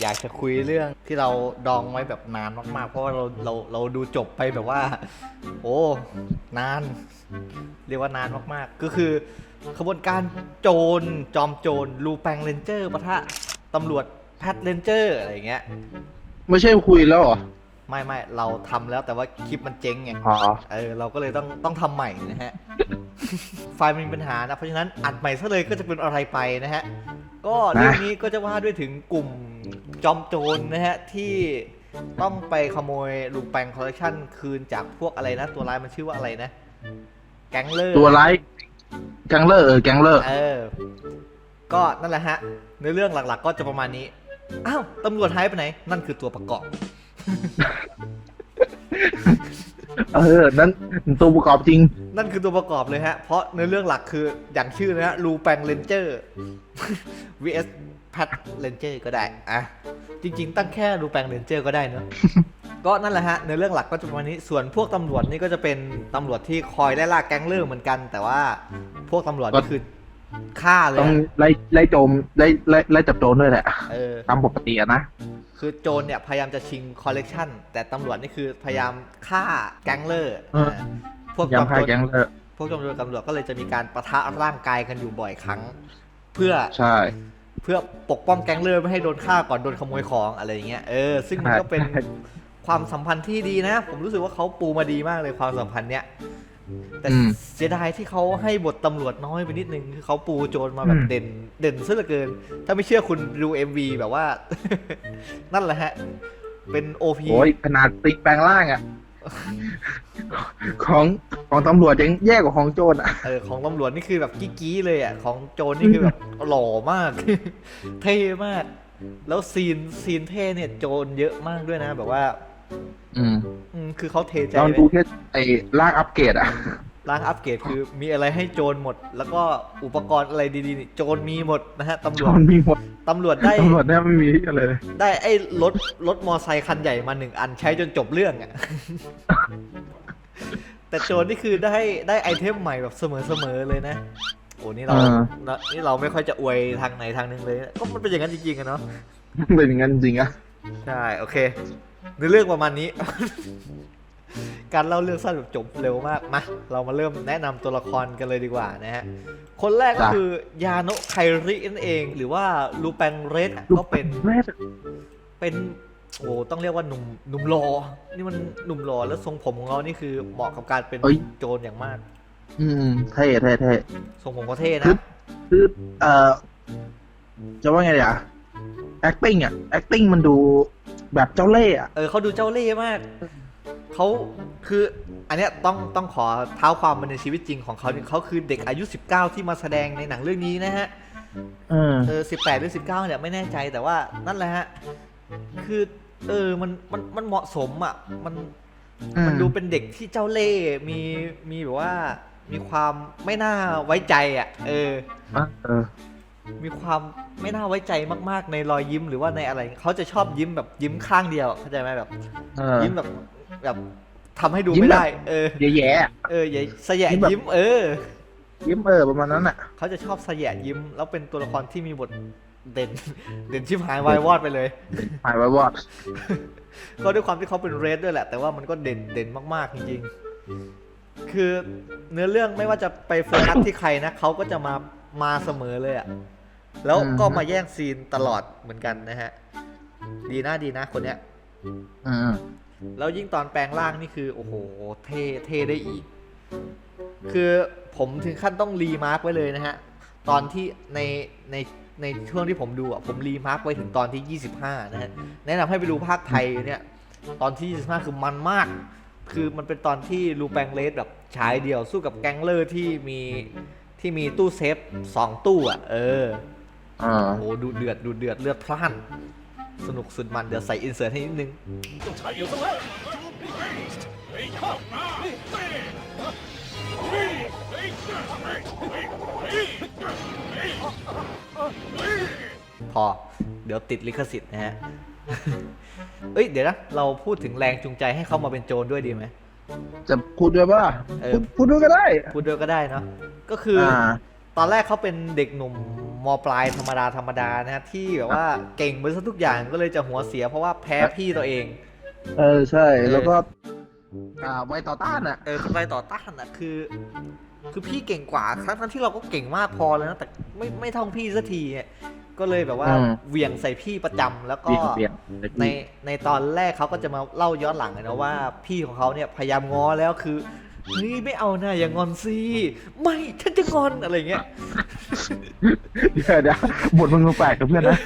อยากจะคุยเรื่องที่เราดองไว้แบบนานมากๆ เพราะว่าเราเราเราดูจบไปแบบว่า โอ้นาน เรียกว่านานมากๆ ก็คือขบวนการโจรจอมโจรลูแปงเรนเจอร์ปะทะตำรวจแพทเรนเจอร์อะไรอย่างเงี้ย ไม่ใช่คุยแล้วเหรอ ไม่ไม่เราทำแล้วแต่ว่าคลิปมันเจ๊งไง อ๋อ เออเราก็เลยต้องต้องทำใหม่นะฮะ ไฟล์มันมีปัญหานะ เพราะฉะนั้นอัดใหม่ซะเลยก็จะเป็นอะไรไปนะฮะ ก็เรื่องนี้ก็จะว่าด้วยถึงกลุ่ม จอมโจรนะฮะ ที่ต้องไปขโมยลูกแปงคอลเลคชันคืนจากพวกอะไรนะ ตัวร้ายมันชื่อว่าอะไรนะ แก๊งเลอร์ตัวร้ายแก๊งเลอร์เออแก๊งเลอร์เออ ก็นั่นแหละฮะในเรื่องหลักๆ ก็จะประมาณนี้ อ้าวตำรวจหายไปไหน นั่นคือตัวประกอบ เออ นั่นตัวประกอบจริง นั่นคือตัวประกอบเลยฮะ เพราะในเรื่องหลักคืออย่างชื่อนะฮะลูแปงเลนเจอร์ vs แพทเลนเจอร์ก็ได้อะจริง ๆ ตั้งแค่ลูแปงเลนเจอร์ก็ได้เนอะก็นั่นแหละฮะในเรื่องหลักก็จะประมาณนี้ส่วนพวกตำรวจนี่ก็จะเป็นตำรวจที่คอยไล่ล่าแก๊งเลอร์เหมือนกัน แต่ว่าพวกตำรวจนี่คือ ฆ่าเลยต้องอะไล่ไล่โจมไล่ไล่ไล่จับโจรด้วยแหละเออ ตามปกติอะนะคือโจรเนี่ย พยายามจะชิงคอลเลกชันแต่ตำรวจนี่คือพยายามฆ่าแก๊งเลอร์เออาพวกยามจอมฆ่าโจรแก๊งเลอร์พวกตำรวจตำรวจก็เลยจะมีการประทะร่างกายกันอยู่บ่อยครั้ง เพื่อใช่ เพื่อปกป้องแก๊งเลอร์ไม่ให้โดนฆ่าก่อนโดนขโมยของอะไรอย่างเงี้ยเออซึ่งมันก็เป็นใช่ ความสัมพันธ์ที่ดีนะ ผมรู้สึกว่าเขาปูมาดีมากเลยความสัมพันธ์เนี้ย แต่อืม เสียดายที่เขาให้บทตำรวจน้อยไปนิดนึงคือเขาปูโจรมาแบบอืม เด่นเด่นซะเหลือเกิน ถ้าไม่เชื่อคุณดู MV แบบว่า นั่นแหละฮะ เป็น OP โอ้ยขนาดติ๊กแปลงร่างอะของของตำรวจยังแย่กว่าของโจรอะเออของตำรวจนี่คือแบบกี้ๆเลยอะ ของโจรนี่คือแบบหล่อมาก เท่มาก แล้วซีนซีนเท่เนี่ยโจรเยอะมากด้วยนะ แบบว่า อืมอืมคือเขาเทใจลองไว้ดูแค่ไอ้ร่างอัปเกรดอะร้านอัปเกรดคือมีอะไรให้โจรหมด แล้วก็อุปกรณ์อะไรดีๆนี่โจรมีหมดนะฮะตำรโจวจรมีหมดตำรวจได้ ตำรวจเนี่ยไม่มีอะไรเลย ได้ไอ้รถรถมอไซค์คันใหญ่มาหนึ่งอันใช้จนจบเรื่องอะแต่โจรนี่คือได้ได้ไอเทมใหม่แบบเสมอๆเลยนะ โอ้นี่เราอ่า เรานี่เราไม่ค่อยจะอวยทางไหนทางหนึงเลย ก็มันเป็นอย่างนั้นจริงๆอะเนาะ เป็นอย่างนั้นจริงอะ ใช่ โอเค ในเรื่องประมาณนี้ การเล่าเรื่องสั้นแบบจบเร็วมาก มา เรามาเริ่มแนะนำตัวละครกันเลยดีกว่านะฮะ คนแรกก็คือยาโนะไครินั่นเอง หรือว่าลูแปงเรดก็เป็นแม่เป็นโอ้ต้องเรียกว่าหนุ่มหนุ่มหล่อนี่มันหนุ่มหล่อแล้วทรงผมของเรานี่คือเหมาะกับการเป็นโจรอย่างมาก อืมเท่เท่เท่ทรงผมก็เท่คืนะอคือเอ่อจะว่าไงดีอะ acting อะ acting มันดูแบบเจ้าเล่ห์อะเออเขาดูเจ้าเล่ห์มาก เขาคือ อันเนี้ยต้องต้องขอเท้าความมาในชีวิตจริงของเขาเนี่ยเขาคือเด็กอายุ 19 ที่มาแสดงในหนังเรื่องนี้นะฮะ เออเออ18หรือ19เนี่ยไม่แน่ใจแต่ว่านั่นแหละฮะ คือ เออ มัน มัน มันเหมาะสมอะ มัน มันดูเป็นเด็กที่เจ้าเล่ห์มี มีแบบว่า มีความไม่น่าไว้ใจอะ เอออะเออ มีความไม่น่าไว้ใจมากๆ ในรอยยิ้มหรือว่าในอะไรเขาจะชอบยิ้มแบบยิ้มข้างเดียวเข้าใจไหมแบบ เออ ยิ้มแบบแบบทำให้ดูยิ้มไม่แบบ ได้ เออ แย่ๆอะ เอออย่าสยะยิ้มแบบ ยิ้ม เออ ยิ้มเออประมาณนั้นอะเขาจะชอบสยะยิ้ม แล้วเป็นตัวละครที่มีบทเด่น เด่นชิบหายวายวอดไปเลย หายไว้วอดก็ด้วยความที่เขาเป็นเรดด้วยแหละ แต่ว่ามันก็เด่นเด่นมากๆจริงๆ คือเนื้อเรื่องไม่ว่าจะไปโฟกัสที่ใครนะเขาก็จะมามาเสมอเลยอะ แล้วก็มาแย่งซีนตลอดเหมือนกันนะฮะ ดีนะดีนะคนเนี้ยอืมแล้วยิ่งตอนแปลงร่างนี่คือ โอ้โห เท่เท่ได้อีก คือผมถึงขั้นต้องรีมาร์กไว้เลยนะฮะ ตอนที่ในในในช่วงที่ผมดูอะผมรีมาร์กไว้ถึงตอนที่ 25 นะฮะ แนะนำให้ไปดูภาคไทยเนี่ย ตอนที่ 25 คือมันมาก คือมันเป็นตอนที่ลูแปงเลสแบบฉายเดียวสู้กับแก๊งเลอร์ที่มีที่มีตู้เซฟสองตู้อะ เออ อ่า โอ้โหดูเดือดดูเดือดเลือดพล่าน สนุกสุดมันเดี๋ยวใส่อินเสิร์ตให้นิดนึง ต้องใช้อยู่ซะแล้วเฮ้ยเข้าเฮ้ยเฮ้ยเฮ้ยเฮ้ยเฮ้ยเฮ้ยพอ เดี๋ยวติดลิขสิทธิ์นะฮะ เอ้ย เดี๋ยวนะ เราพูดถึงแรงจูงใจให้เขามาเป็นโจรด้วยดีไหม จะพูดด้วยป่ะเออ พูดพูดด้วยก็ได้ พูดด้วยก็ได้เนาะก็คือออ่าต อนแรกเขาเป็นเด็กหนุ่มมปลายธรรมดาธรรมดานะฮะที่แบบว่าเก่งไปซะทุกอย่างก็เลยจะหัวเสียเพราะว่าแพ้พี่ตัวเอง เออใช่เออแล้วก็อ่าไว้ต่อต้านอะเออคนไปต่อต้านอะคือ คือพี่เก่งกว่าทั้งทั้งที่เราก็เก่งมากพอแล้วนะแต่ไม่ไม่เท่าพี่สักทีเนี่ยก็เลยแบบว่าอืมเหวี่ยงใส่พี่ประจำแล้วก็เปลี่ยนเปลี่ยนในในตอนแรกเขาก็จะมาเล่าย้อนหลังเลยนะว่า พี่ของเขาเนี่ยพยายามง้อแล้วคือ เฮ้ยไม่เอานะอย่างอนสิไม่ฉันจะงอนอะไรเงี้ยเดี๋ยวเดี๋ยวบทมึงแปลกกับเพื่อนนะ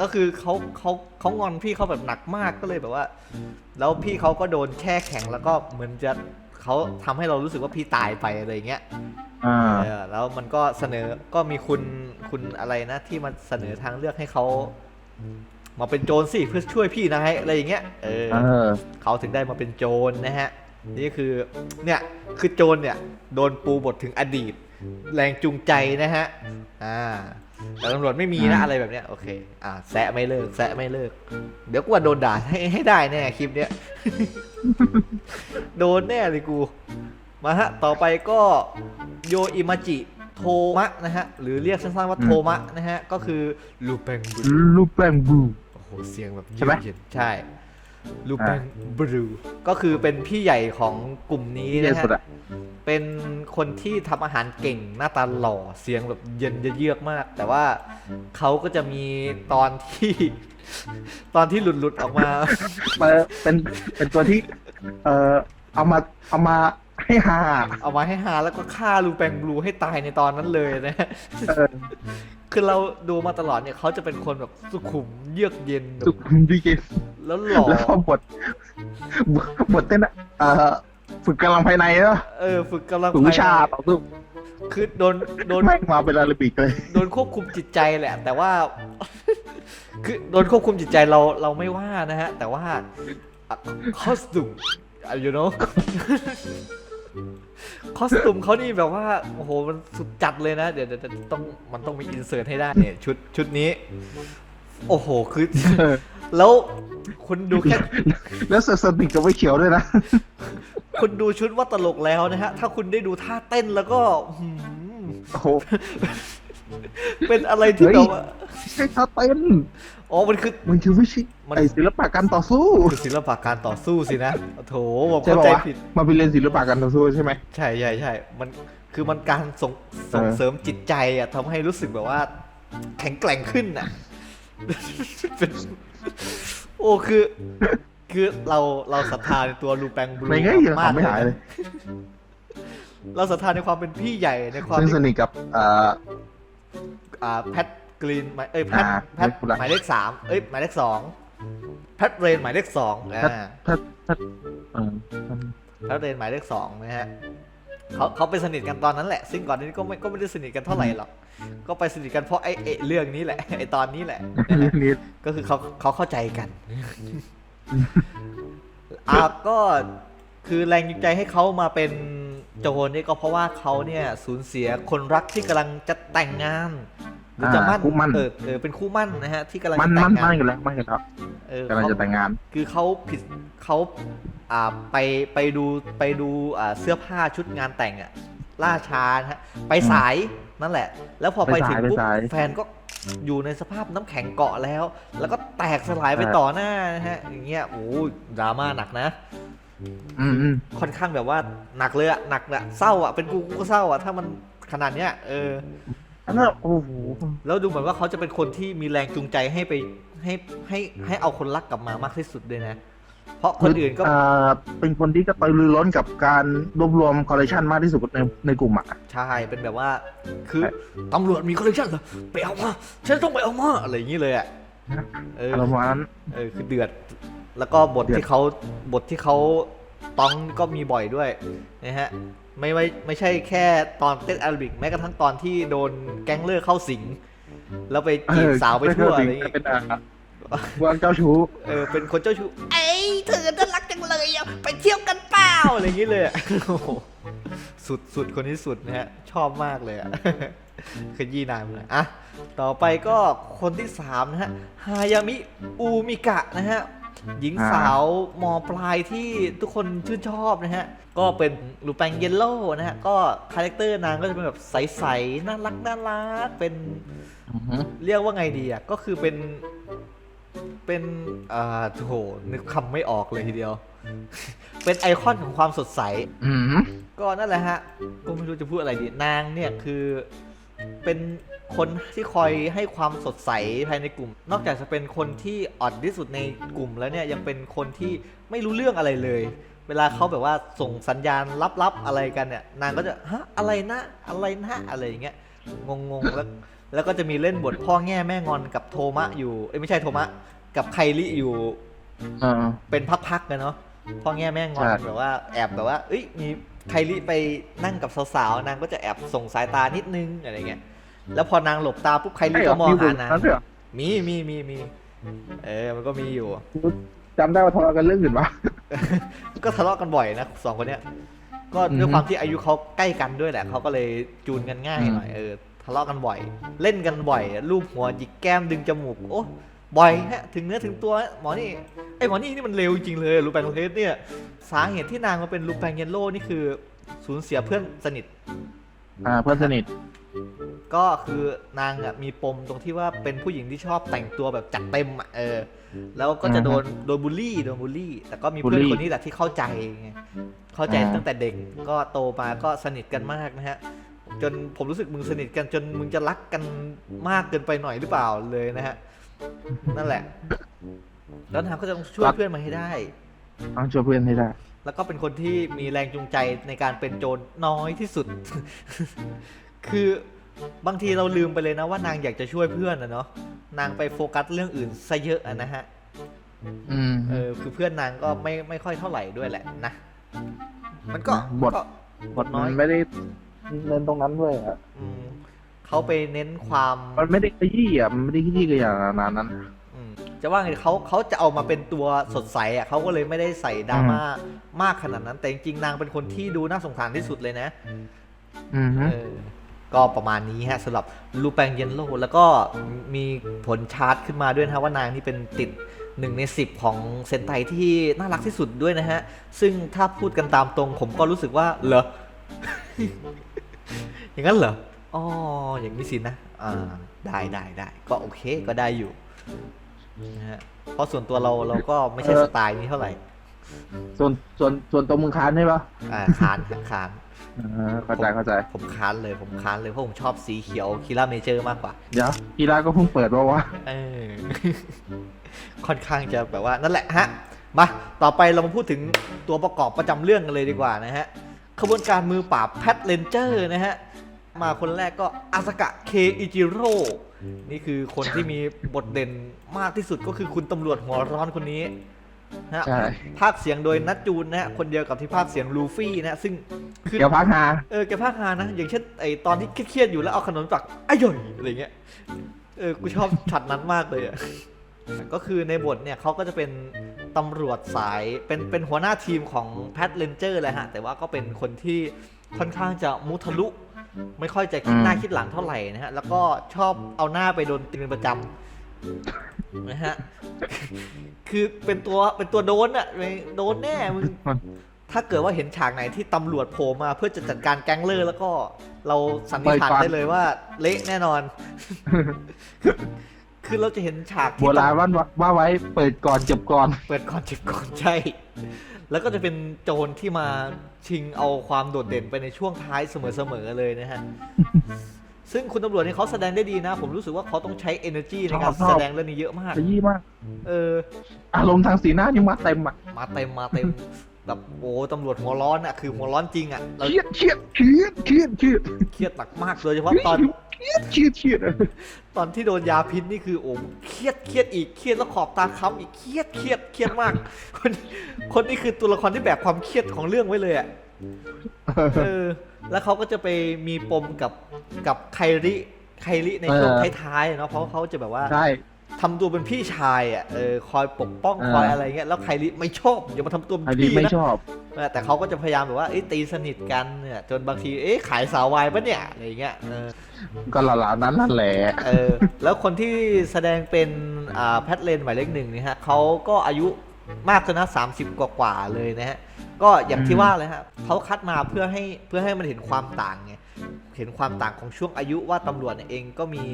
ก็คือเขาเขาเขางอนพี่เขาแบบหนักมากก็เลยแบบว่า แล้วพี่เขาก็โดนแช่แข็งแล้วก็เหมือนจะเขาทำให้เรารู้สึกว่าพี่ตายไปอะไรเงี้ยอ่าเออแล้วมันก็เสนอก็มีคุณคุณอะไรนะที่มาเสนอทางเลือกให้เขามาเป็นโจรสิเพื่อช่วยพี่นายอะไรอย่างเงี้ยเออเออเขาถึงได้มาเป็นโจรนะฮะ นี่คือเนี่ยคือโจรเนี่ยโดนปูบทถึงอดีต แรงจูงใจนะฮะอ่าแต่ตำรวจไม่มีนะอืมอะไรแบบเนี้ยโอเคอ่าแซะไม่เลิกแซะไม่เลิก เดี๋ยวกูว่าโดนด่าให้ให้ได้แน่คลิปเนี้ยโดนแน่เลยกู มาฮะ ต่อไปก็โยอิมาจิโทมะนะฮะ หรือเรียกสั้นๆว่าโทมะนะฮะ ก็คือลูเปงบุรูปแปลงบลูโอ้โห เสียงแบบใช่ไหมเย็นๆใช่ ลูเปงบรูก็คือเป็นพี่ใหญ่ของกลุ่มนี้ที่เย็นนะฮะสุดอะเป็นคนที่ทำอาหารเก่งหน้าตาหล่อเสียงแบบเย็นเยือกมาก แต่ว่าเขาก็จะมีตอนที่ ตอนที่หลุดๆออกมาเออเป็นเป็นตัวที่เออเอามาเอามาให้ฮาเอามาให้หาแล้วก็ฆ่าลูแปงบลูให้ตายในตอนนั้นเลยนะฮะเออ คือเราดูมาตลอดเนี่ยเขาจะเป็นคนแบบสุขุมเยือกเย็นแบบสุขุมดีเจแล้วหล่อแล้วก็บทบทบทเต้นอะเออฝึกกำลังภายในเนอะเออ ฝึกกำลังฝึกวิชาภยในต่อสู้คือโดนโดนแม่งมาเป็นอาราบิกเลย โดนควบคุมจิตใจแหละ แต่ว่า คือโดนควบคุมจิตใจเราเราไม่ว่านะฮะ แต่ว่าคอสตูม you know คอสตูมเขานี่แบบว่า โอ้โห มันสุดจัดเลยนะเดี๋ยวเดี๋ยวเดี๋ยวต้องมันต้องมีอินเสิร์ตให้ได้เนี่ย ชุดชุดนี้ โอ้โห คือเออแล้วคุณดูแค่ แล้วเซอร์สติกกับไม่เขียวด้วยนะ คุณดูชุดว่าตลกแล้วนะฮะ ถ้าคุณได้ดูท่าเต้นแล้วก็หืมโอ้โหเป็นอะไรที่เฮ้ยแบบว่าใช่ท่าเต้น อ๋อ มันคือ มันคือวิชิมัน ไอศิลปะการต่อสู้คือศิลปะการต่อสู้สินะโถผมใช่เข้าป่าใจวะผิดมาไปเรียนศิลปะการต่อสู้ใช่ไหม ใช่ใช่ใช่มันคือมันการส่งส่งเออเสริมจิตใจอะทำให้รู้สึกแบบว่า แข็งแกร่งขึ้นอะเป็นโอ้คือ คือเราเราศรัทธาในตัวลูแปงบลูไม่งั้นยังมากทำไม่หายเลยเราศรัทธาในความเป็นพี่ใหญ่ในความซึ่งที่สนิทกับเอ่ออ่าแพท กรีนหมายเอ้ยแพทอ่าแพทไม่เป็นไรหมายเลขสามเอ้ยหมายเลขสองแพทเรนหมายเลขสองอ่าถ้าถ้าเออแล้วเรียนหมายเลขสองนะฮะเขาเขาไปสนิทกันตอนนั้นแหละ ซึ่งก่อนหนานี้ก็ไม่ก็ไม่ได้สนิทกันเท่าไหร่หรอกก็ไปสนิทกันเพราะไอ้ไอ้เรื่องนี้แหละไอ้ตอนนี้แหละนะฮะนี่ก็คือเขาเขาเข้าใจกันอะก็คือแรงจูงใจให้เขามาเป็นโจรนี่ก็เพราะว่าเขาเนี่ยสูญเสียคนรักที่กำลังจะแต่งงาน หรือจะมั่นอ่าคู่มั่นเออเออเป็นคู่มั่นนะฮะที่กำลังมันจะแต่มันงงามันนกันแล้วมันกันแล้วเออกำลังเขาจะแต่งงาน คือเขาผิดเขาอ่าไปไปดูไปดูอ่าเสื้อผ้าชุดงานแต่งอะล่าช้านะฮะไปสายนั่นแหละ แล้วพอไปไปถึสางยปุ๊บไปสายแฟนก็อยู่ในสภาพน้ำแข็งเกาะแล้ว แล้วก็แตกสลายไปต่อหน้านะฮะอย่างเงี้ยโอ้ยดราม่าหนักนะอืมอืมค่อนข้างแบบว่าหนักเลยอะหนักอะเศร้าอะเป็นกูกูก็เศร้าอะถ้ามันขนาดเนี้ยเออ อันนั้นโอ้โหแล้วดูเหมือนว่าเขาจะเป็นคนที่มีแรงจูงใจให้ไปให้ให้ให้เอาคนรักกลับมามากที่สุดเลยนะ เพราะคนอื่นก็เอ่อเป็นคนที่กระตือรือร้นกับการรวบรวมคอลเลคชันมากที่สุดในในกลุ่มอะใช่เป็นแบบว่าคือใช่ตำรวจมีคอลเลคชันเหรอไปเอามาฉันต้องไปเอามาอะไรอย่างนี้เลยอะเออประมาณนั้นเออคือเดือด แล้วก็บทเดือดที่เขาบทที่เขาต้องก็มีบ่อยด้วยนะฮะ ไม่ไม่ไม่ใช่แค่ตอนเต้นแอโรบิกแม้กระทั่งตอนที่โดนแก๊งเลอร์เข้าสิง แล้วไปจีบสาวไปทั่วอะไรอย่างเงี้งี้เป็นอะวางเจ้าชู้เออเป็นคนเจ้าชู้เอ้ยเธอน่ารักจังเลยอะไปเที่ยวกันเปล่าอะไรอย่างนี้เลยอะโอ้โหสุดสุดคนนี้สุดนะฮะชอบมากเลยอะขยี้นานเลยอะต่อไปก็คนที่สามนะฮะฮายามิอูมิกะนะฮะ หญิงสาวมปลายที่ทุกคนชื่นชอบนะฮะ ก็เป็นลูแปงเยลโล่นะฮะ ก็คาแรคเตอร์นางก็จะเป็นแบบใสๆน่ารักน่ารักเป็นอือฮึเรียกว่าไงดีอะ ก็คือเป็นเป็นอ่าโถนึกคำไม่ออกเลยทีเดียว เป็นไอคอนของความสดใสอืมก็นั่นแหละฮะ ก็ไม่รู้จะพูดอะไรดี นางเนี่ยคือ เป็นคนที่คอยให้ความสดใสภายในกลุ่ม นอกจากจะเป็นคนที่อ่อนที่สุดในกลุ่มแล้วเนี่ยยังเป็นคนที่ไม่รู้เรื่องอะไรเลย เวลาเขาแบบว่าส่งสัญญาณลับๆอะไรกันเนี่ย นางก็จะฮะอะไรนะอะไรนะอะไรอย่างเงี้ยงงๆแล้วแล้วก็จะมีเล่นบทพ่อแง่แม่งอนกับโทมะอยู่เอ้ยไม่ใช่โทมะ กับไคลิอยู่เออเป็นพักๆกันเนาะพ่อแง่แม่งอนใช่แบบว่าแอบแบบว่าเอ้ยมี ไคลิไปนั่งกับสาวๆนางก็จะแอบส่งสายตานิดนึงอะไรเงี้ย แล้วพอนางหลบตาปุ๊บไคลิใช่เหรก็อมองมีหาบทนางนั้นด้วยเหรอมีมีมีมีเออมันก็มีอยู่จำได้ว่าทะเลาะกันเรื่องอื่นปะก็ทะเลาะกันบ่อยนะสองคนเนี้ย ก็อือฮึด้วยความที่อายุเขาใกล้กันด้วยแหละเขาก็เลยจูนกันง่ายอืมหน่อยเออทะเลาะกันบ่อย เล่นกันบ่อยรูปหัวหยิกแก้มดึงจมูกโอ้ บ่อยฮะถึงเนื้อถึงตัวหมอนี่ไอหมอนี่นี่มันเร็วจริงเลยรูปแปงโลเทสเนี่ยสาเหตุที่นางมาเป็นรูปแปงเยลโล่นี่คือสูญเสียเพื่อนสนิท อ่าเพื่อนสนิทก็คือนางอะมีปมตรงที่ว่าเป็นผู้หญิงที่ชอบแต่งตัวแบบจัดเต็มอะเออ แล้วก็จะโดนโดนบูลลี่โดนบูลลี่ แต่ก็มีเพื่อนบูลลี่คนนี้แหละที่เข้าใจไงเข้าใจอ่าตั้งแต่เด็กก็โตมาก็สนิทกันมากนะฮะ จนผมรู้สึกมึงสนิทกันจนมึงจะรักกันมากเกินไปหน่อยหรือเปล่าเลยนะฮะ นั่นแหละ แล้วนางก็จะต้องช่วยเพื่อนมาให้ได้ ต้องช่วยเพื่อนให้ได้ แล้วก็เป็นคนที่มีแรงจูงใจในการเป็นโจรน้อยที่สุด คือบางทีเราลืมไปเลยนะว่านางอยากจะช่วยเพื่อนนะเนาะ นางไปโฟกัสเรื่องอื่นซะเยอะอะนะฮะอืมเออคือเพื่อนนางก็ไม่ไม่ค่อยเท่าไหร่ด้วยแหละนะ มันก็บทก็บทมันไม่ได้เน้นตรงนั้นด้วยอะอืม เขาไปเน้นความมันไม่ได้ขยี้อะมันไม่ได้ขยี้กันอย่างนั้นนั้นอืมจะว่าไงเขาเขาจะเอามาเป็นตัวสดใสอะเขาก็เลยไม่ได้ใส่ดราม่ามากขนาดนั้น แต่จริงๆนางเป็นคนที่ดูน่าสงสารที่สุดเลยนะอืมฮึ เออก็ประมาณนี้ฮะสำหรับลูแปงเยนโลแล้วก็มีผลชาร์ตขึ้นมาด้วยนะฮะว่านางนี่เป็นติดหนึ่งในสิบของเซนไตที่น่ารักที่สุดด้วยนะฮะ ซึ่งถ้าพูดกันตามตรงผมก็รู้สึกว่าเหรอ อย่างนั้นเหรอ อ๋ออย่างนี้สินะอ่าได้ได้ได้ก็โอเคก็ได้อยู่นะฮะเพราะส่วนตัวเราเราก็ไม่ใช่สไตล์นี้เท่าไหร่ส่วนส่วนส่วนตัวมึงค้านใช่ปะอ่าคานฮะคานอ่าเข้าใจเข้าใจ ผมค้านเลยผมค้านเลยเพราะผมชอบสีเขียวคิราเมเจอร์มากกว่าเดี๋ยวกีฬาก็เพิ่งเปิดว่าวะเออค่อนข้างจะแบบว่านั่นแหละฮะมาต่อไปเรามาพูดถึงตัวประกอบประจำเรื่องกันเลยดีกว่านะฮะขบวนการมือปราบแพทเลนเจอร์นะฮะ มาคนแรกก็อาสกะเคอิจิโร่นี่คือคนที่มีบทเด่นมากที่สุดก็คือคุณตำรวจหัวร้อนคนนี้นะฮะใช่ ภาคเสียงโดยนัทจูนนะฮะคนเดียวกับที่ภาคเสียงลูฟี่นะฮะซึ่งคือ เดี๋ยวพักหา เออแกพากฮานะ อย่างเช่นไอตอนที่เครียดๆอยู่แล้วเอาขนมปักอ้ย่อยอะไรเงี้ยเออกูชอบช็อตนั้นมากเลยอะก็คือในบทเนี่ยเขาก็จะเป็นตำรวจสายเป็นเป็นหัวหน้าทีมของแพทเลนเจอร์เลยฮะ แต่ว่าก็เป็นคนที่ ค่อนข้างจะมุทะลุ ไม่ค่อยจะคิดหน้าอืมคิดหลังเท่าไหร่นะฮะ แล้วก็ชอบเอาหน้าไปโดนตีเป็นประจำนะฮะ คือเป็นตัวเป็นตัวโดนอะโดนแน่มึงถ้าเกิดว่าเห็นฉากไหนที่ตำรวจโผล่มาเพื่อจะจัดการแก๊งเลอร์แล้วก็เราสันนิษฐานเปิดก่อนได้เลยว่า เละแน่นอน คือเราจะเห็นฉากโบที่ราณว่าว่าไว้เปิดก่อนเจ็บก่อน เปิดก่อนเจ็บก่อนใช่ แล้วก็จะเป็นโจรที่มาชิงเอาความโดดเด่นไปในช่วงท้ายเสมอๆเลยนะฮะ ซึ่งคุณตำรวจนี่เขาแสดงได้ดีนะ ผมรู้สึกว่าเขาต้องใช้ energy ในการชอบแสดงเรื่องนี้เยอะมาก ขยี้มาก เออ อารมณ์ทางสีหน้านี่มาเต็มอะ มาเต็มมาเต็ม แบบโอ้ตำรวจหัวร้อนอะคือหัวร้อนจริงอะเราเครียดเครียดเครียดเครียดเครียดเครียดหนักมากโดยเฉพาะตอนเครียดเครียดเครียดตอนที่โดนยาพิษนี่คือโอ้เครียดเครียดอีกเครียดแล้วขอบตาค้ำอีกเครียดเครียดเครียดมาก คนคนนี้คือตัวละครที่แบกความเครียดของเรื่องไว้เลยอะเออแล้วเขาก็จะไปมีปมกับกับไคริไคริในช่วงเออท้ายๆอะเนาะเพราะเขาจะแบบว่าใช่ ทำตัวเป็นพี่ชายอะเออคอยปกป้องเออคอยอะไรเงี้ยแล้วไคริไม่ชอบอย่ามาทำตัวเป็นอันนี้พี่ไม่นะชอบเออแต่เขาก็จะพยายามแบบว่าเอ้ยตีสนิทกันเนี่ยจนบางทีเอ๊ะขายสาววายปะเนี่ยอะไรเงี้ยเออก็หลาๆนั้นนั่นแหละเออแล้วคนที่แสดงเป็นอ่าแพทเลนหมายเลขหนึ่งนี่ฮะเขาก็อายุมากจนนะสามสิบกว่าๆเลยนะฮะก็อย่างที่อืมว่าเลยฮะเขาคัดมาเพื่อให้เพื่อให้มันเห็นความต่างไงเห็นความต่างของช่วงอายุว่าตำรวจเนี่ยเองก็มี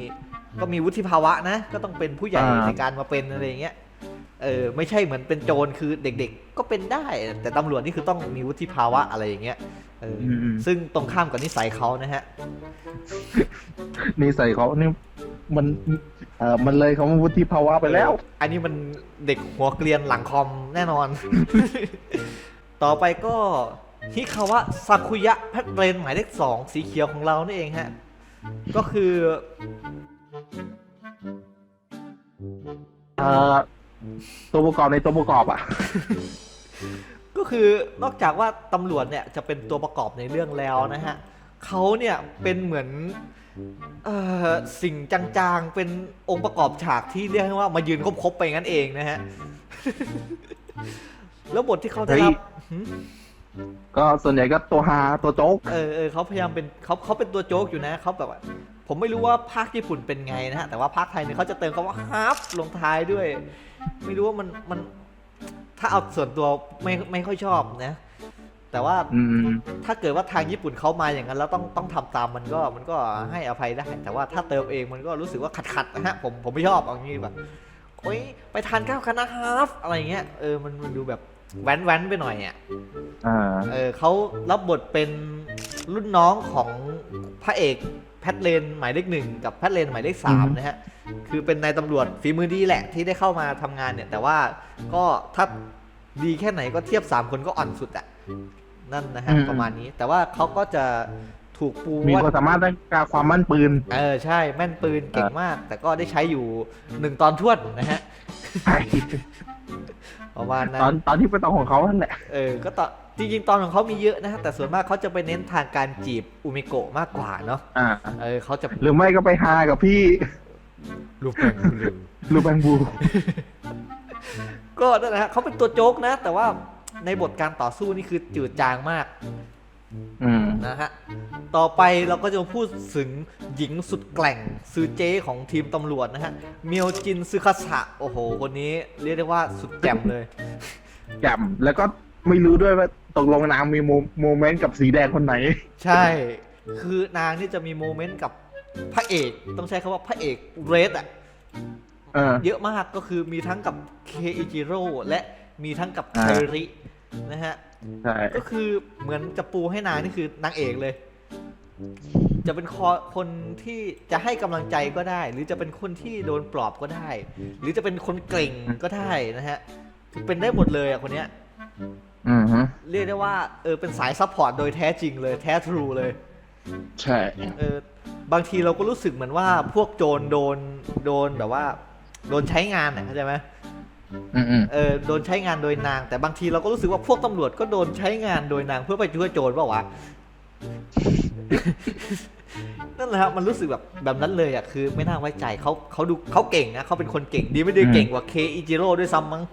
ก็มีวุฒิภาวะนะ ก็ต้องเป็นผู้ใหญ่ในการมาเป็นอะไรอย่างเงี้ยเออไม่ใช่เหมือนเป็นโจรคือเด็กๆ ก็เป็นได้ แต่ตำรวจนี่คือต้องมีวุฒิภาวะอะไรอย่างเงี้ยเอออม ซึ่งตรงข้ามกับนิสัยเขานะฮะนิสัยเขานี่มันเออมันเลยเขามาวุฒิภาวะไปแล้ว อันนี้มันเด็กหัวเกรียนหลังคอมแน่นอน ต่อไปก็ฮิคาวะซากุยะแพทเรนหมายเลขสองสีเขียวของเรานี่เองฮะ ก็คือ เอ่อตัวประกอบในตัวประกอบอะ ก็คือนอกจากว่าตำรวจเนี่ยจะเป็นตัวประกอบในเรื่องแล้วนะฮะเขาเนี่ยเป็นเหมือนเอ่อสิ่งจางๆ เป็นองค์ประกอบฉากที่เรียกให้ว่ามายืนคบๆไปงั้นเองนะฮะ แล้วบทที่เขาได้รับเฮ้ยก็ส่วนใหญ่ก็ตัวฮาตัวโจ๊ก เออเออเขาพยายามเป็นเขาเขาเป็นตัวโจ๊กอยู่นะเขาแบบว่า ผมไม่รู้ว่าภาคญี่ปุ่นเป็นไงนะฮะ แต่ว่าภาคไทยเนี่ยเขาจะเติมคำว่าฮาร์ฟลงท้ายด้วย ไม่รู้ว่ามันมัน ถ้าเอาส่วนตัวไม่ไม่ค่อยชอบนะ แต่ว่าอืมถ้าเกิดว่าทางญี่ปุ่นเขามาอย่างนั้น แล้วต้องต้องทำตามมันก็มันก็ให้อภัยได้ แต่ว่าถ้าเติมเองมันก็รู้สึกว่าขัดขัดๆนะฮะผมผมไม่ชอบเอางี้แบบโอ้ยไปทานข้าวคณะฮาร์ฟอะไรเงี้ยเออมันมันดูแบบแว้นแว้นๆไปหน่อยอะอ่าเออเขารับบทเป็นรุ่นน้องของพระเอกแพทเลนหมายเลขหนึ่งกับแพทเลนหมายเลขสามอือฮึนะฮะคือเป็นนายตำรวจฝีมือดีแหละที่ได้เข้ามาทำงานเนี่ย แต่ว่าก็ถ้าดีแค่ไหนก็เทียบ 3 คนก็อ่อนสุดอะนั่นนะฮะประมาณนี้ แต่ว่าเขาก็จะถูกปูมีว่าความสามารถด้านการความมั่นปืน เออใช่แม่นปืนเก่งมาก แต่ก็ได้ใช้อยู่หนึ่งตอนท้วนนะฮะใช่ประมาณนั้ตอนนตอนที่เป็นตอนของเขานั่นแหละเออก็ตอน จริงๆ ตอนของเขามีเยอะนะฮะแต่ส่วนมากเขาจะไปเน้นทางการจีบอุมิโกะมากกว่าเนาะอ่า เออเขาจะหรือไม่ก็ไปฮากับพี่รูปแปงหรือลูแบงบู ก็นั่นแหละฮะเขาเป็นตัวโจ๊กนะ แต่ว่าในบทการต่อสู้นี่คือจืดจางมากอืม นะฮะ ต่อไปเราก็จะมาพูดถึงหญิงสุดแกล่งซือเจของทีมตำรวจนะฮะ เมียวจินซึคาสะโอ้โห คนนี้เรียกได้ว่าสุดแจ่มเลย แจ่มแล้วก็ไม่รู้ด้วยว่า ตกลงนางมีโมโมเมนต์กับสีแดงคนไหน ใช่ คือนางนี่จะมีโมเมนต์กับพระเอก ต้องใช้คำว่าพระเอกเรดอะเออเยอะมากก็คือมีทั้งกับเคอิจิโร่และมีทั้งกับอ่าไครินะฮะใช่ก็คือเหมือนจะปูให้นางนี่คือนางเอกเลย จะเป็นคอคนที่จะให้กำลังใจก็ได้ หรือจะเป็นคนที่โดนปลอบก็ได้ หรือจะเป็นคนเก่งก็ได้นะฮะคือเป็นได้หมดเลยอะคนเนี้ย อืมฮึเรียกได้ว่าเออเป็นสายซัพพอร์ตโดยแท้จริงเลยแท้ทรูเลยใช่เออบางทีเราก็รู้สึกเหมือนว่าพวกโจรโดนโดนแบบว่า โดนใช้งานอะเข้าใจไหมอืมอืมเออโดนใช้งานโดยนาง แต่บางทีเราก็รู้สึกว่าพวกตำรวจก็โดนใช้งานโดยนางเพื่อไปช่วยโจรเปล่าวะนั่นแหละครับมันรู้สึกแบบแบบนั้นเลยอะคือไม่น่าไว้ใจเขาเขาดูเขาเก่งนะเขาเป็นคนเก่งดีไม่ได้เก่งกว่าเคอิจิโร่ด้วยซ้ำมั้ง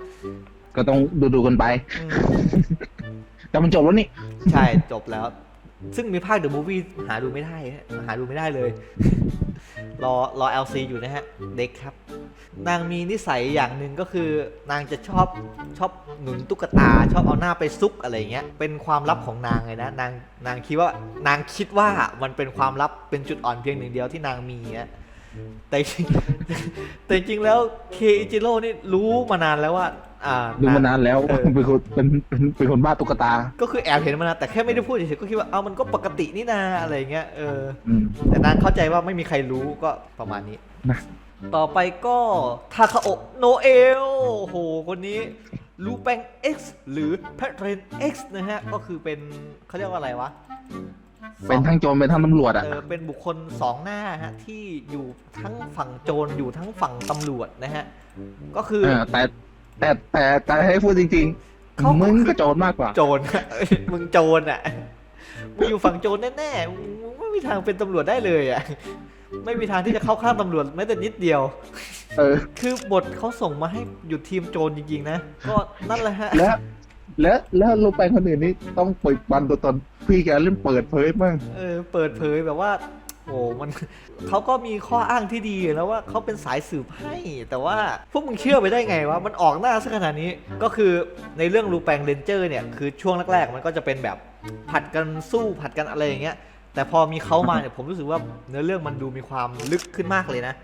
ก็ต้องดูดูๆกันไป อืมแต่มันจบแล้วนี่ ใช่จบแล้ว ซึ่งมีภาคเดอะมูฟวี่หาดูไม่ได้ฮะหาดูไม่ได้เลย รอรอ LC อยู่นะฮะ เด็กครับ นางมีนิสัยอย่างหนึ่งก็คือ นางจะชอบชอบหนุนตุ๊กตา ชอบเอาหน้าไปซุกอะไรเงี้ยเป็นความลับของนางเลยนะนางนางคิดว่านางคิดว่ามันเป็นความลับเป็นจุดอ่อนเพียงหนึ่งเดียวที่นางมีอะแต่จริง แต่จริงแล้วเคอิจิโร่นี่รู้มานานแล้วว่า อ่าดูมานานแล้วเออ เป็นคนเป็นเป็นเป็นคนบ้าตุ๊กตา ก็คือแอบเห็นมานานแต่แค่ไม่ได้พูดเฉยๆก็คิดว่าเอามันก็ปกตินี่นาอะไรเงี้ยเออ อืม แต่นางเข้าใจว่าไม่มีใครรู้ก็ประมาณนี้ นะ ต่อไปก็ทาคาโอะโนเอลโอ้โห คนนี้ลูแปง X หรือแพทเรน X นะฮะ ก็คือเป็นเขาเรียกว่าอะไรวะเป็นทั้งโจรเป็นทั้งตำรวจอะ เออเป็นบุคคลสองหน้าฮะ ที่อยู่ทั้งฝั่งโจรอยู่ทั้งฝั่งตำรวจนะฮะ ก็คือ เออแต่ แต่แต่แต่ให้พูดจริงเขา ๆ มึงก็โจรมากกว่า โจร มึงโจรอะ มึงอยู่ฝั่งโจรแน่ๆ มึงไม่มีทางเป็นตำรวจได้เลยอะ ไม่มีทางที่จะเข้าข้างตำรวจแม้แต่นิดเดียว เออ คือบทเขาส่งมาให้อยู่ทีมโจรจริงๆนะ ก็นั่นแหละฮะ แล้วแล้วแล้วลูกแปลงคนอื่นนี่ต้องปล่อยบันตัวตนพี่แกเล่นเปิดเผยมั่งเออ เปิดเผยแบบว่า โอ้มันเขาก็มีข้ออ้างที่ดีแล้วว่าเขาเป็นสายสืบให้ แต่ว่าพวกมึงเชื่อไปได้ไงวะมันออกหน้าซะขนาดนี้ก็คือในเรื่องรูแปงเรนเจอร์เนี่ยคือช่วงแรกๆ มันก็จะเป็นแบบผัดกันสู้ผัดกันอะไรอย่างเงี้ยแต่พอมีเขามาเนี่ยผมรู้สึกว่าเนื้อเรื่องมันดูมีความลึกขึ้นมากเลยนะ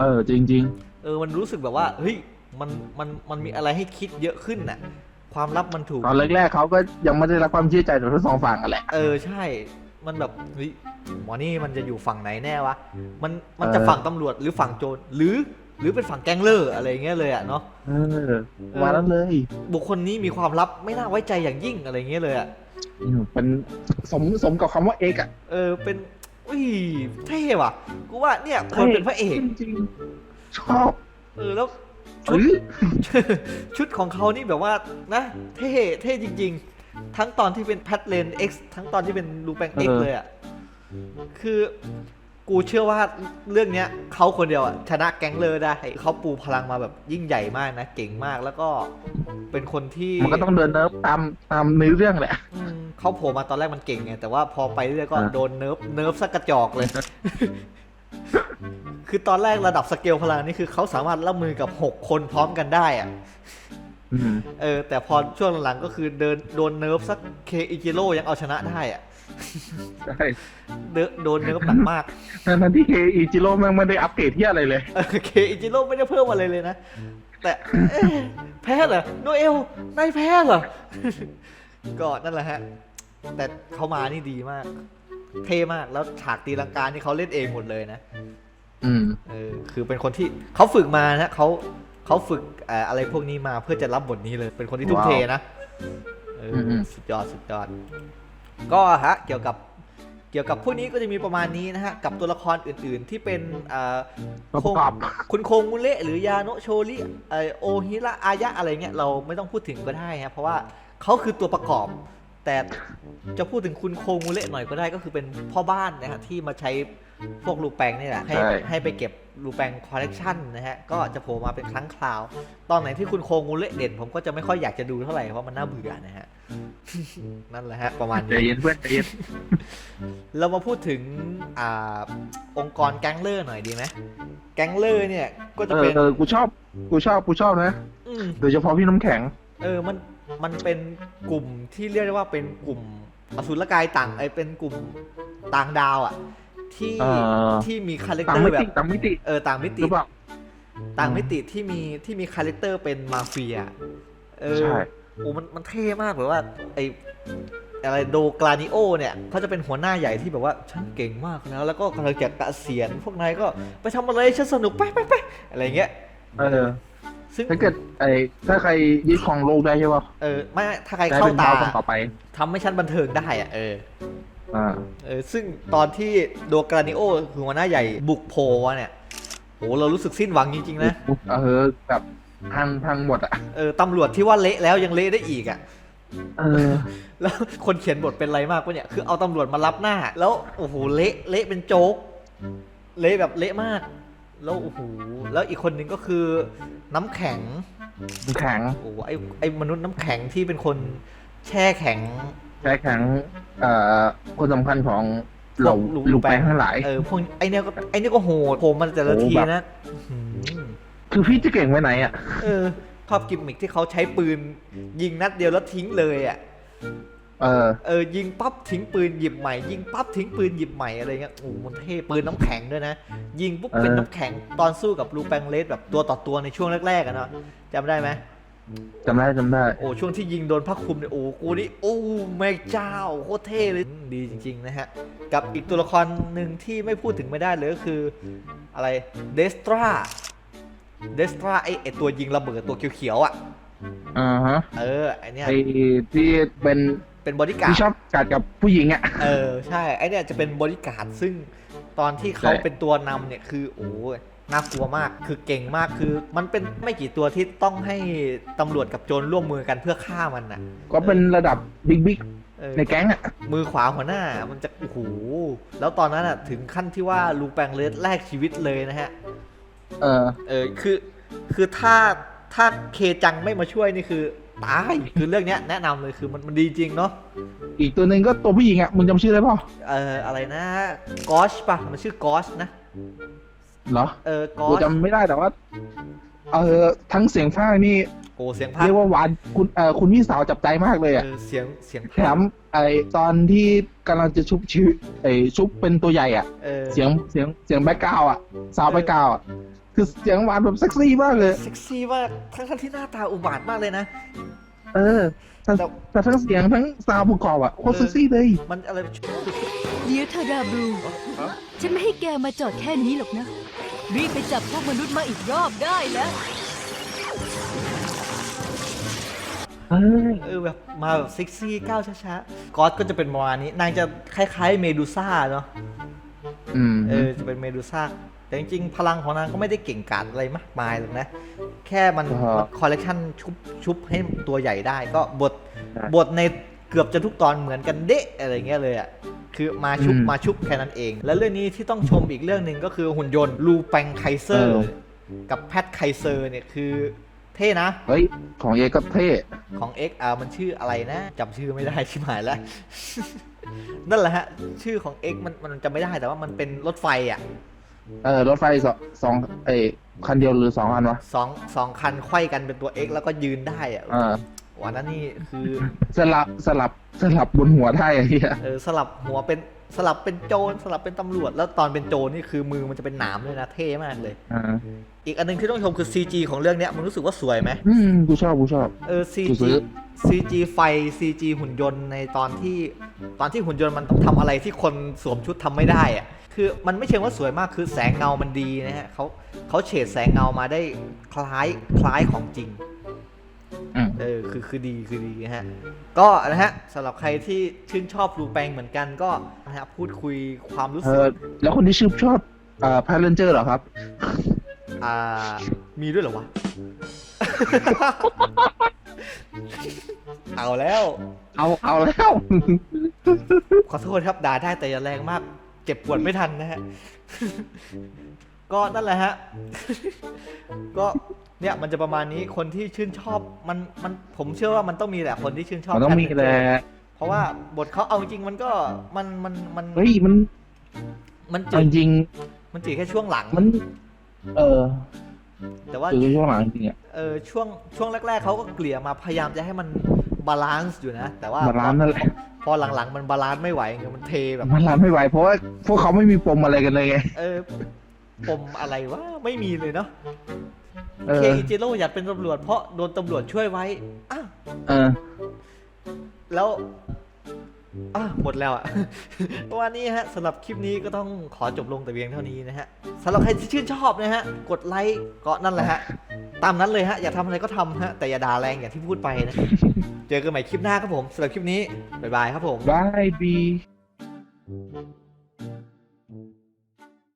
เออจริงเออมันรู้สึกแบบว่าเฮ้ยมันมันมันมีอะไรให้คิดเยอะขึ้นน่ะความลับมันถูกๆตอนแรกๆเขาก็ยังไม่ได้รับความเชื่อใจจากทั้งสองฝั่งกันแหละเออใช่ มันแบบเฮ้ยหมอนี่มันจะอยู่ฝั่งไหนแน่วะ มันมันจะเออฝั่งตำรวจหรือฝั่งโจรหรือ หรือเป็นฝั่งแก๊งเลอร์อะไรอย่างเงี้ยเลยอะเนาะเออมาแล้วเลยบุคคลนี้มีความลับไม่น่าไว้ใจอย่างยิ่งอะไรอย่างเงี้ยเลยอะอืมเป็นสมสมกับคำว่าเอกอะเออเป็นอุ้ยเท่ว่ะกูว่าเนี่ยควรเป็นพระเอกจริงๆชอบเออแล้วเอ้ยชุดของเขานี่แบบว่านะ เท่เท่จริง ๆ ทั้งตอนที่เป็นแพทเลน X ทั้งตอนที่เป็นลูแปง X เออเลยอะ คือกูเชื่อว่าเรื่องเนี้ยเขาคนเดียวอะ ชนะแก๊งเลอร์ได้เขาปูพลังมาแบบยิ่งใหญ่มากนะ เก่งมากแล้วก็เป็นคนที่มันก็ต้องเดินเนิร์ฟตามตามเนื้อเรื่องแหละอืมเขาโผล่มาตอนแรกมันเก่งไงแต่ว่าพอไปเรื่อยๆก็อะโดนเนิร์ฟเนิร์ฟสักกระจอกเลย คือตอนแรกระดับสเกลพลังนี่คือเขาสามารถรับมือกับ6คนพร้อมกันได้อะอืม เออ แต่พอช่วงหลังๆก็คือเดินโดนเนิร์ฟสักเคอิจิโร่ยังเอาชนะได้อะใช่เดนโดนเนิร์ฟหนักมากทั้งๆที่เคอิจิโร่แม่งไม่ได้อัปเกรดที่อะไรเลยเออเคอิจิโร่ไม่ได้เพิ่มอะไรเลยนะ แต่เอ๊ะแพ้เหรอโนเอลนายแพ้เหรอ ก็นั่นแหละฮะ แต่เขามานี่ดีมาก เท่มากแล้วฉากตีลังกานี่เขาเล่นเองหมดเลยนะ อืมเออคือเป็นคนที่เขาฝึกมานะเขา เขาฝึกเอ่ออะไรพวกนี้มาเพื่อจะรับบทนี้เลย เป็นคนที่ทุ่มเทนะเอออม สุดยอดสุดยอด ก็ฮะเกี่ยวกับเกี่ยวกับพวกนี้ก็จะมีประมาณนี้นะฮะ กับตัวละครอื่นๆที่เป็นเอ่อประโคงกอบคุณโคงุเละหรือยาโนะโชริเอ่อโอฮิระอายะอะไรเงี้ยเราไม่ต้องพูดถึงก็ได้ฮะเพราะว่าเขาคือตัวประกอบ แต่จะพูดถึงคุณโคงุเละหน่อยก็ได้ก็คือเป็นพ่อบ้านนะฮะที่มาใช้ พวกรูแปงนี่แหละให้ใช่ ให้ไปเก็บรูแปงคอลเลกชันนะฮะ ก็จะโผล่มาเป็นครั้งคราว ตอนไหนที่คุณโคงุเละเด่นผมก็จะไม่ค่อยอยากจะดูเท่าไหร่เพราะมันน่าเบื่อนะฮะ นั่นแหละฮะ ประมาณใจนี้ เย็นเพื่อนใจเย็นเรามาพูดถึงอ่าองค์กรแก๊งเลอร์หน่อยดีไหมแก๊งเลอร์เนี่ยก็เอจะอเป็นเออกูชอบกูชอบกูชอบนะอืมโดยเฉพาะพี่น้ำแข็ง เออ มัน มันเป็นกลุ่มที่เรียกได้ว่าเป็นกลุ่มอสุรกายต่างไอเป็นกลุ่มต่างดาวอะ ที่เออที่มีคาแรคต่าเตงอมิร์แบติบต่างมิติเออต่างมิหติรือเปล่า ต่างมิติที่มีที่มีคาแรคเตอร์เป็นมาเฟีย เออใช่ โอ้มันมันเท่มากแบบว่าไออะไรโดกลานิโอเนี่ยเขาจะเป็นหัวหน้าใหญ่ที่แบบว่าฉันเก่งมากแล้ว แล้วก็กำลังจะเกษียณพวกนายก็ไปทำอะไรฉันสนุกไปไปไปอะไรเงี้ย เออ ซึ่งถ้าเกิดไอ้ถ้าใครยึดครองโลกได้ใช่ป่ะเออไม่ไม่ถ้าใครได้เข้าเป็นตาดาวคนต่อไปทำให้ฉันบันเทิงได้อะเออ อ่าเออซึ่งตอนที่โดกรานิโอคือหัวหน้าใหญ่บุกโพลวะเนี่ยโอ้เรารู้สึกสิ้นหวังจริงๆนะเออแบบพังพังหมดอะเออตำรวจที่ว่าเละแล้วยังเละได้อีกอะ่ะเออ แล้วคนเขียนบทเป็นไรมากวะเนี่ยคือเอาตำรวจมารับหน้า แล้วโอ้โหเละเละเป็นโจ๊กเละแบบเละมาก แล้วโอ้โหแล้วอีกคนหนึ่งก็คือ น้ำแข็งแข็งโอ้โหไอไอมนุษย์น้ำแข็งที่เป็นคนแช่แข็ง แช่แข็งเอ่อคนสำคัญของเหล่าพวกลูกแปงทั้งหลาย เออพวกไอเนี้ยก็ไอเนี้ยก็โหดโผล่มันแต่ละโอ้ทีแบบ นะอื้อหือคือพี่จะเก่งไปไหนอะ เออชอบกิมมิกที่เขาใช้ปืน ยิงนัดเดียวแล้วทิ้งเลยอะ เออ เออยิงปั๊บทิ้งปืนหยิบใหม่ ยิงปั๊บทิ้งปืนหยิบใหม่อะไรเงี้ยโอ้โหมันเท่ปืนน้ำแข็งด้วยนะ ยิงปุ๊บเออเป็นน้ำแข็งตอนสู้กับลูแปงเลสแบบตัวต่อตัวในช่วงแรกๆอะเนาะจำได้ไหม จำได้จำได้โอ้ช่วงที่ยิงโดนพระคุมเนี่ยโอ้กูนี่โอ้แม่เจ้าโคตรเท่เลยอืมดีจริง ๆ นะฮะ กับอีกตัวละครหนึ่งที่ไม่พูดถึงไม่ได้เลยก็คืออะไรเดสตราเดสตราไอไอตัวยิงระเบิดตัวเขียวๆอะอ่าฮะเออไอเนี้ยไอ้ที่เป็นเป็นบอดี้การ์ที่ดชอบกัดกับผู้หญิงอะเออใช่ไอเนี่ยจะเป็นบอดี้การ์ดซึ่งตอนที่เขาใช่เป็นตัวนำเนี่ยคือโอ้ย น่ากลัวมากคือเก่งมากคือ มันเป็นไม่กี่ตัวที่ต้องให้ตำรวจกับโจรร่วมมือกันเพื่อฆ่ามันน่ะก็เป็นระดับบิ๊กบิ๊กเออในแก๊งอะ มือขวาหัวหน้ามันจะโอ้โหแล้วตอนนั้นอะถึงขั้นที่ว่าลูแปงเลสแลกชีวิตเลยนะฮะเออ เออคือคือถ้าถ้าเคจังไม่มาช่วยนี่คือตายคือเรื่องเนี้ยแนะนำเลยคือมันมันดีจริงเนาะอีกตัวหนึ่งก็ตัวผู้หญิงอะ มึงจำชื่อได้ป่ะเอ่ออะไรนะกอชป่ะมันชื่อกอชนะ เหรอเออกอกูชจำไม่ได้แต่ว่า เออทั้งเสียงภาคนี่โอ้เสียงพากเรียกว่าหวานคุณเออคุณพี่สาวจับใจมากเลยอะเออเสียงเสียงแถพากมไอตอนที่กำลังจะชุบชื่อไอชุบเป็นตัวใหญ่อะเออเสียงเสียงเสียงแบ็กกราวอะสาวแบ็กกราวอะคือเสียงหวานแบบเซ็กซี่มากเลย เซ็กซี่มากทั้งทั้งที่หน้าตาอุบาทมากเลยนะ เออ แต่แต่แต่ทั้งเสียงทั้งซาวด์ประกอบอะโคตรเซ็กซี่เลยมันอะไรเดี๋ยวเธอราบรูฉันไม่ให้แกมาจอดแค่นี้หรอกนะ รีบไปจับพวกมนุษย์มาอีกรอบได้แล้วเออเออแบบมาแบบเซ็กซี่ก้าวช้าๆกอสก็จะเป็นประมาณนี้ นางจะคล้ายๆเมดูซ่าเนาะอืมเออจะเป็นเมดูซ่า แต่จริงๆพลังของนางก็ไม่ได้เก่งกาจอะไรมากมายหรอกนะ แค่มันคอลเลกชันชุบชุบให้ตัวใหญ่ได้ก็บทบทในเกือบจะทุกตอนเหมือนกันเดะอะไรเงี้ยเลยอะ คือมาชุบมาชุบแค่นั้นเอง แล้วเรื่องนี้ที่ต้องชมอีกเรื่องหนึ่งก็คือหุ่นยนต์ลูแปงไคเซอร์กับแพทไคเซอร์เนี่ยคือเท่นะ เฮ้ย ของเอก็เท่ของ X อ่ามันชื่ออะไรนะจำชื่อไม่ได้ ชิบหายแล้ว นั่นแหละฮะ ชื่อของ X มันมันจำไม่ได้แต่ว่ามันเป็นรถไฟอะ เออรถไฟสองสองเอยคันเดียวหรือสองคันวะ สองสองคันไขว้กันเป็นตัว X แล้วก็ยืนได้อะเออวันนั้นนี่คือ สลับสลับสลับบนหัวได้ไอ้เหี้ยเออสลับหัวเป็นสลับเป็นโจรสลับเป็นตำรวจ แล้วตอนเป็นโจรนี่คือมือมันจะเป็นหนามเลยนะเท่มากเลย อ่าอีกอันหนึงที่ต้องชมคือ CG ของเรื่องเนี้ยมันรู้สึกว่าสวยไหมอืมกูชอบกูชอบ เออ กู CG ซื้อ CG ไฟ CG หุ่นยนต์ในตอนที่ตอนที่หุ่นยนต์มันต้องทำอะไรที่คนสวมชุดทำไม่ได้อะ คือมันไม่เชิงว่าสวยมากคือแสงเงามันดีนะฮะเขาเขาเฉดแสงเงามาได้คล้ายคล้ายของจริงอืมเออคือคือดีคือดีนะฮะก็นะฮะสำหรับใครที่ชื่นชอบรูแปงเหมือนกันก็นะฮะพูดคุยความรู้เอสึกอแล้วคนที่ชื่นชอบเอ่อพาเลนเจอร์เหรอครับ อ่า มีด้วยเหรอวะ เอาแล้ว เอาเอาแล้ว ขอโทษครับด่าได้แต่อย่าแรงมาก เจ็บปวดไม่ทันนะฮะ ก็นั่นแหละฮะ ก็เนี่ยมันจะประมาณนี้คนที่ชื่นชอบมันมันผมเชื่อว่ามันต้องมีแหละคนที่ชื่นชอบมันต้องมี Patrick แหละเพราะว่าบทเขาเอาจริงๆมันก็มันมันมันเฮ้ยมัน มันจืเอาดจริง มันจืดแค่ช่วงหลังๆมัน เออแต่ว่าคือช่วงหลังจริงๆอะเออช่วงช่วงแรก ๆเขาก็เกลี่ยมาพยายามจะให้มัน บาลานซ์อยู่นะ แต่ว่าบาลานซ์นั่นแหละพอหลังๆ มันบาลานซ์ไม่ไหวไงมันเทแบบมันรานไม่ไหว เพราะว่าพวกเขาไม่มีปมอะไรกันเลยไงเออปมอะไรวะไม่มีเลยเนาะเออเคอิจิโร่อยากเป็นตำรวจเพราะโดนตำรวจช่วยไว้อ้าวเออแล้ว อะหมดแล้วอะประมาณนี้ฮะสำหรับคลิปนี้ก็ต้องขอจบลงแต่เพียงเท่านี้นะฮะสำหรับใครที่ชื่นชอบนะฮะ กดไลค์ก็นั่นแหละฮะ ตามนั้นเลยฮะ อยากทำอะไรก็ทำฮะ แต่อย่าด่าแรงอย่างที่พูดไปนะ เจอกันใหม่คลิปหน้าครับผมสำหรับคลิปนี้ บ๊ายบายครับผม บายบี